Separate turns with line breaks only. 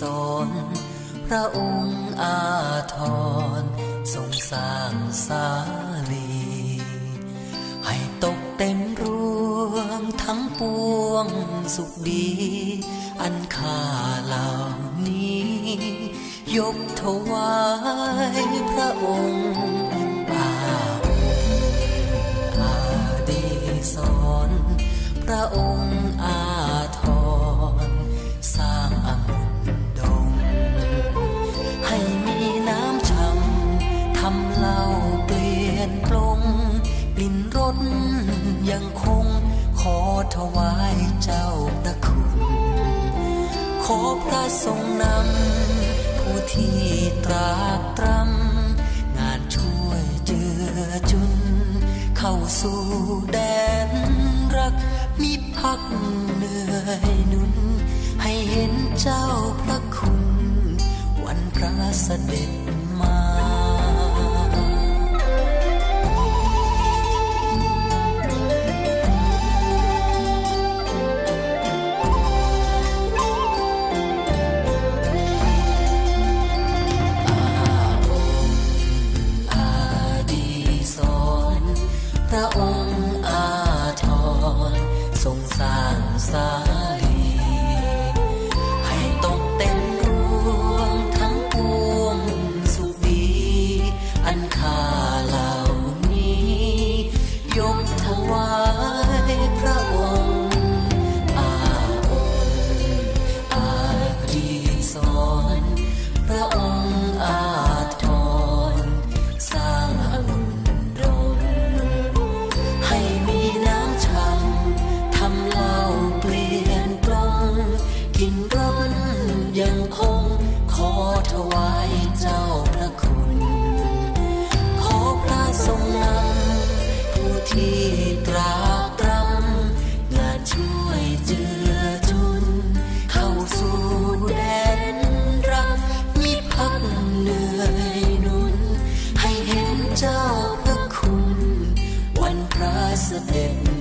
สน พระองค์อาทรทรงสร้างสาลี ให้ตกเต็มรวงทั้งปวงสุขดี อันข้าเหล่านี้ ยกถวายพระองค์อาอาดีสอนพระองค์ ยังคงขอถวายเจ้าพระคุณ ขอพระทรงนำผู้ที่ตรากตรำงานช่วยเจือจุน เข้าสู่แดนรักมิพักเหนื่อยนุน ให้เห็นเจ้าพระคุณ วันพระเสด็จ สร้างสาลีให้ตกเต็มรวงทั้งปวงสุขดี อันค่าเหล่านี้ ยกถวายพระองค์อาองค์อาดีสอนพระองค์ เจ้าพระคุณ วันพระเสด็จ